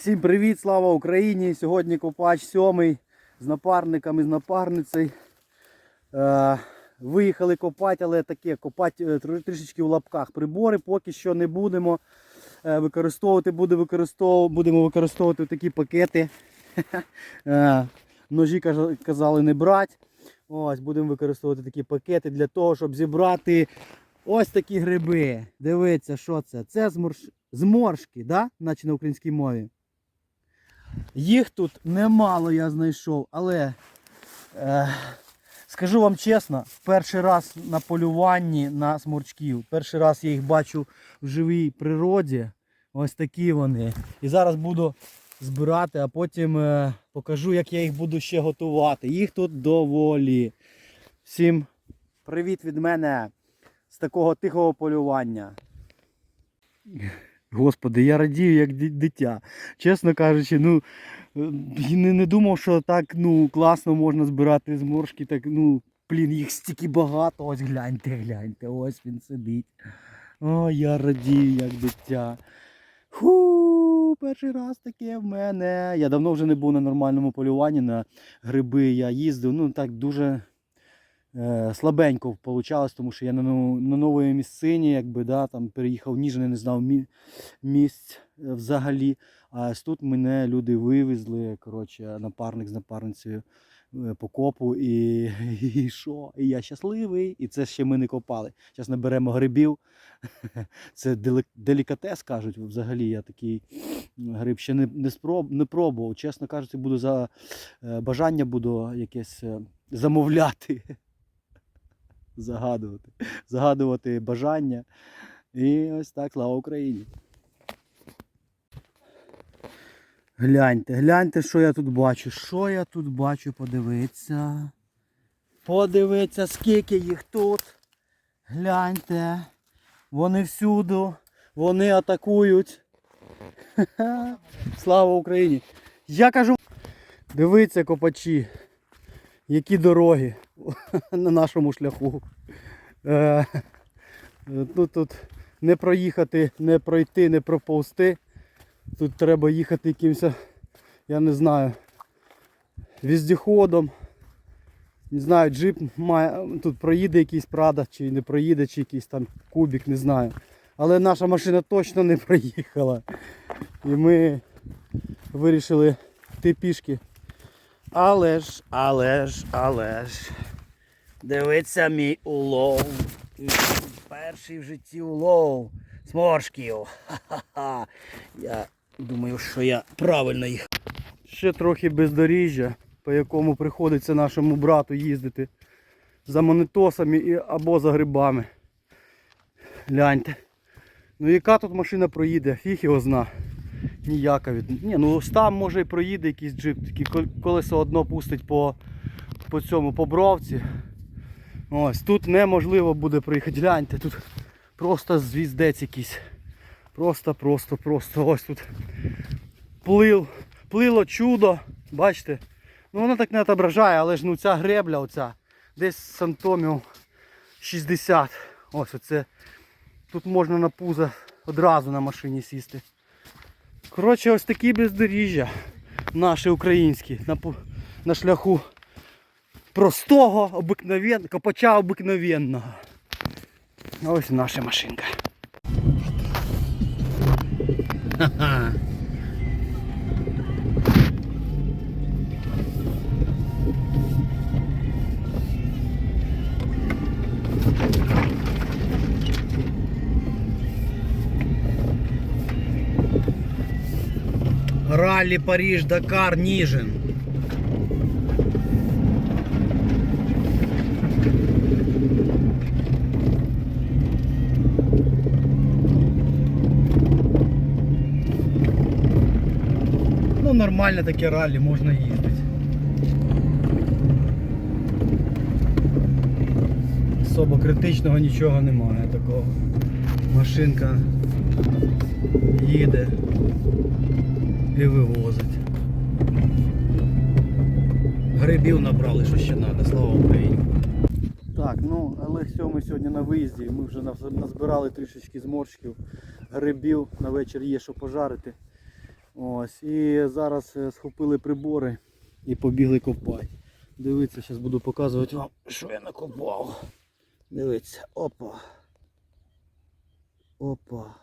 Всім привіт, слава Україні! Сьогодні копач сьомий з напарниками, з напарницею. Е, виїхали копати, але таке, копати е, трішечки в лапках. Прибори поки що не будемо е, використовувати, буде використовувати, будемо використовувати такі пакети. Ножі казали не брати. Ось будемо використовувати такі пакети для того, щоб зібрати ось такі гриби. Дивіться, що це? Це зморш... зморшки, да? наче на українській мові. Їх тут немало я знайшов, але е, скажу вам чесно, перший раз на полюванні на сморчків. Перший раз я їх бачу в живій природі. Ось такі вони. І зараз буду збирати, а потім е, покажу, як я їх буду ще готувати. Їх тут доволі. Всім привіт від мене з такого тихого полювання. Господи, я радію як дитя. Чесно кажучи, ну е, не, не думав, що так ну, класно можна збирати зморшки. Так, ну, блін, їх стільки багато. Ось гляньте, гляньте, ось він сидить. О, я радію, як дитя. Ху, перший раз таке в мене. Я давно вже не був на нормальному полюванні на гриби. Я їздив, ну так дуже слабенько вийшло, тому що я на, на новій місцині, якби, да, там переїхав в Ніжин, не знав мі, місць е, взагалі. А тут мене люди вивезли, коротше, напарник з напарницею е, по копу і, і що? І я щасливий, і це ще ми не копали. Зараз наберемо грибів. Це делікатес, кажуть, взагалі я такий гриб ще не, не, спроб, не пробував. Чесно кажучи, буду за е, бажання буду якесь е, замовляти. Загадувати. Загадувати бажання. І ось так, слава Україні. Гляньте, гляньте, що я тут бачу. Що я тут бачу, подивіться. Подивіться, скільки їх тут. Гляньте. Вони всюди. Вони атакують. Слава Україні! Я кажу, дивіться, копачі, які дороги на нашому шляху. Е, ну, тут не проїхати, не пройти, не проповзти. Тут треба їхати якимось, я не знаю, віздіходом. Не знаю, джип має, тут проїде якийсь Прада, чи не проїде, чи якийсь там кубік, не знаю. Але наша машина точно не проїхала. І ми вирішили йти пішки. Але ж, але ж, але ж. Дивиться мій улов. Перший в житті улов. Сморшків. Ха-ха-ха. Я думаю, що я правильно їх. Ще трохи бездоріжжя, по якому приходиться нашому брату їздити за монетосами або за грибами. Гляньте. Ну яка тут машина проїде, фіг його зна. Ніяка від. Ні, ну там може і проїде якийсь джип, колесо одно пустить по, по цьому, по бровці. Ось тут неможливо буде проїхати. Гляньте, тут просто звіздець якийсь. Просто, просто, просто. Ось тут плив, плило чудо. Бачите? Ну воно так не отображає, але ж ну ця гребля оця. Десь сантомів 60. Ось оце. Тут можна на пузо одразу на машині сісти. Коротше, ось такі бездоріжжя наші українські на, на шляху простого, обикновен... копача обикновенного. Ось наша машинка. Ха-ха. Ралли Париж, Дакар, Ніжин. Ну, нормальне таке раллі, можна їздити. Особо критичного нічого немає такого. Машинка їде і вивозить. Грибів набрали, що ще треба, слава Україні. Так, ну але все, ми сьогодні на виїзді. Ми вже назбирали трішечки зморшків, грибів, на вечір є що пожарити. Ось, і зараз е, схопили прибори і побігли копати. Дивіться, зараз буду показувати вам, що я накопав. Дивіться, опа. Опа.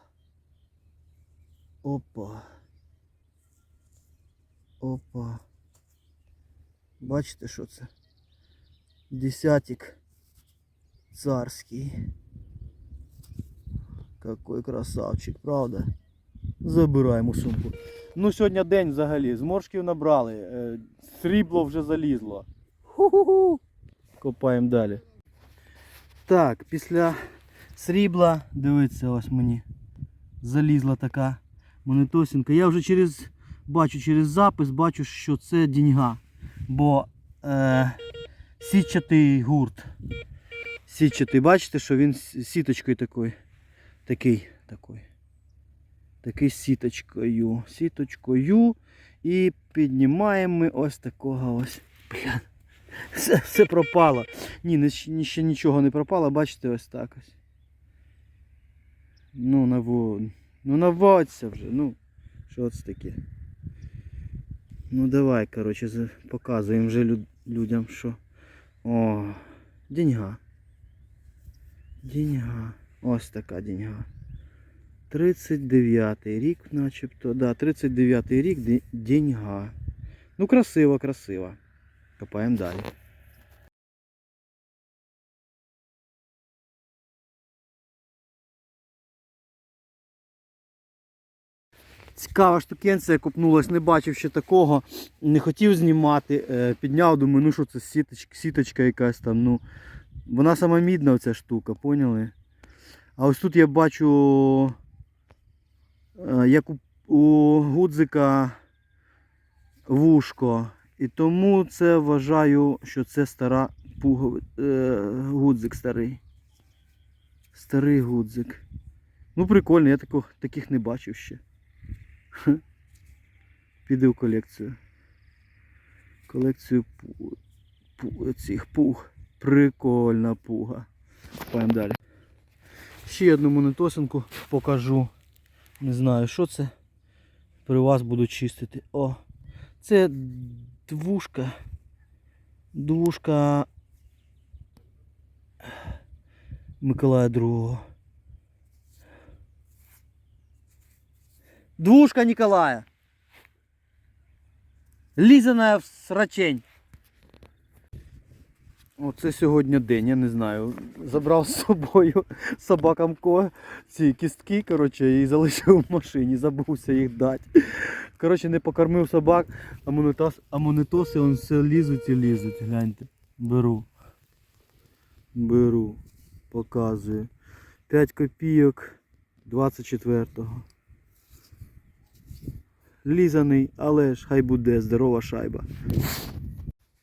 Опа. Опа. Бачите, що це? Десятик царський. Какой красавчик, правда? Забираємо сумку. Ну, сьогодні день взагалі. Зморшків набрали. е, Срібло вже залізло. Ху-ху-ху. Копаємо далі. Так, після срібла, дивіться, ось мені. Залізла така монетосинка. Я вже через бачу через запис, бачу, що це діньга. Бо е, сітчатий гурт. Сітчатий, бачите, що він сіточкою такою. Такий, такий. Такий сіточкою. Сіточкою. І піднімаємо ми ось такого ось. Бля. Все, все пропало. Ні, ще нічого не пропало, бачите, ось так ось. Ну, наво... ну наводься вже, ну. Що це таке? Ну давай, коротше, показуємо вже люд... людям, що. О, деньга. Деньга. Ось така деньга. 39-й рік, начебто. Да, 39-й рік де- деньга. Ну, красиво, красиво. Копаємо далі. Цікава штукенція купнулась, не бачив ще такого, не хотів знімати, е, підняв, думаю, ну що це сіточка, сіточка якась там, ну. Вона сама мідна ця штука, поняли? А ось тут я бачу, як у, у гудзика вушко. І тому це вважаю, що це стара пугов... е, гудзик старий. Старий гудзик. Ну прикольно, я такого, таких не бачив ще. Хе. Піде в колекцію. Колекцію пу... Пу... цих пуг. Прикольна пуга. Пойдемо далі. Ще одну монетосинку покажу. Не знаю, що це. При вас буду чистити. О! Це двушка. Двушка Миколая II. Двушка Николая. Лізана в срачень. Оце сьогодні день, я не знаю. Забрав з собою собакам ко ці кістки, коротше, і залишив в машині, забувся їх дати. Коротше, не покормив собак, а монетос, а монетоси он все лізуть і лізуть. Гляньте. Беру. Беру. Показую. 5 копійок 24-го. Лізаний, але ж хай буде здорова шайба.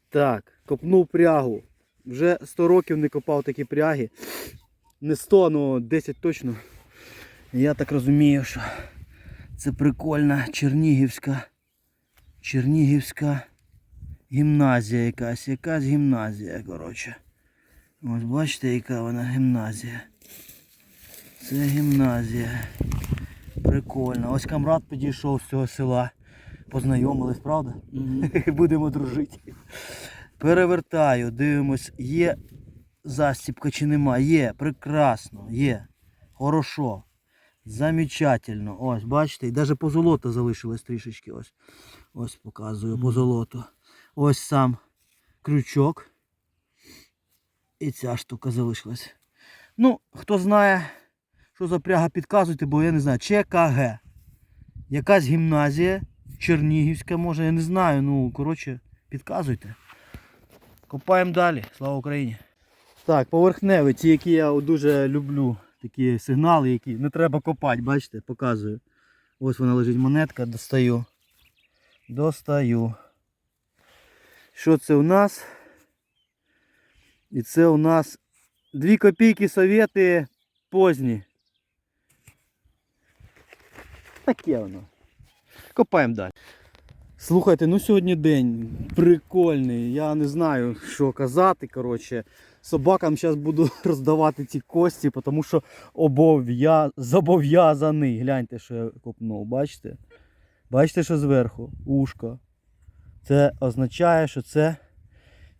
Так, копнув прягу. Вже 100 років не копав такі пряги. Не 100, але 10 точно. Я так розумію, що це прикольна Чернігівська. Чернігівська гімназія якась. Якась гімназія, коротше. Ось бачите, яка вона гімназія. Це гімназія. Прикольно. Ось камрад підійшов з цього села. Познайомились, правда? Будемо дружити. Перевертаю, дивимось, є застіпка чи нема. Є, прекрасно, є. Хорошо. Замечательно. Ось, бачите, і навіть позолота залишилось трішечки. Ось. Ось показую позолоту. Ось сам крючок. І ця штука залишилась. Ну, хто знає, що за пряга, підказуйте, бо я не знаю. ЧКГ. Якась гімназія, Чернігівська, може, я не знаю. Ну, коротше, підказуйте. Копаємо далі. Слава Україні. Так, поверхневі, ті, які я дуже люблю. Такі сигнали, які не треба копати, бачите, показую. Ось вона лежить монетка, достаю. Достаю. Що це у нас? І це у нас 2 копійки совєти позні. Таке воно. Копаємо далі. Слухайте, ну сьогодні день прикольний. Я не знаю, що казати. Коротше, собакам зараз буду роздавати ці кості, тому що обов'я... зобов'язаний. Гляньте, що я копнув, бачите? Бачите, що зверху? Ушко. Це означає, що це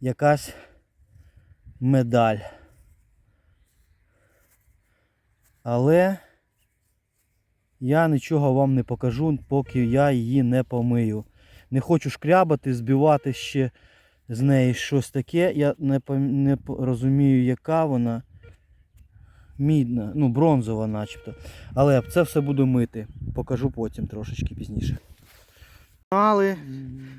якась медаль. Але я нічого вам не покажу, поки я її не помию. Не хочу шкрябати, збивати ще з неї щось таке. Я не, не розумію, яка вона. Мідна, ну, бронзова начебто. Але це все буду мити. Покажу потім трошечки пізніше. Але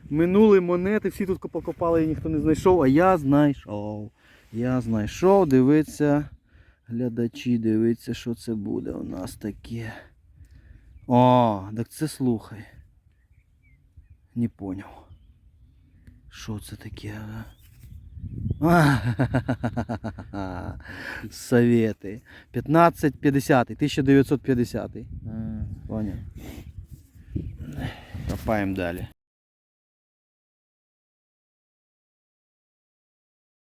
минули монети, всі тут покопали і ніхто не знайшов, а я знайшов. Я знайшов, дивиться, глядачі, дивиться, що це буде у нас таке. О, так це слухай. Не поняв. Що це таке? а? Совети. 1550, 1950. А, Поняв. Копаємо далі.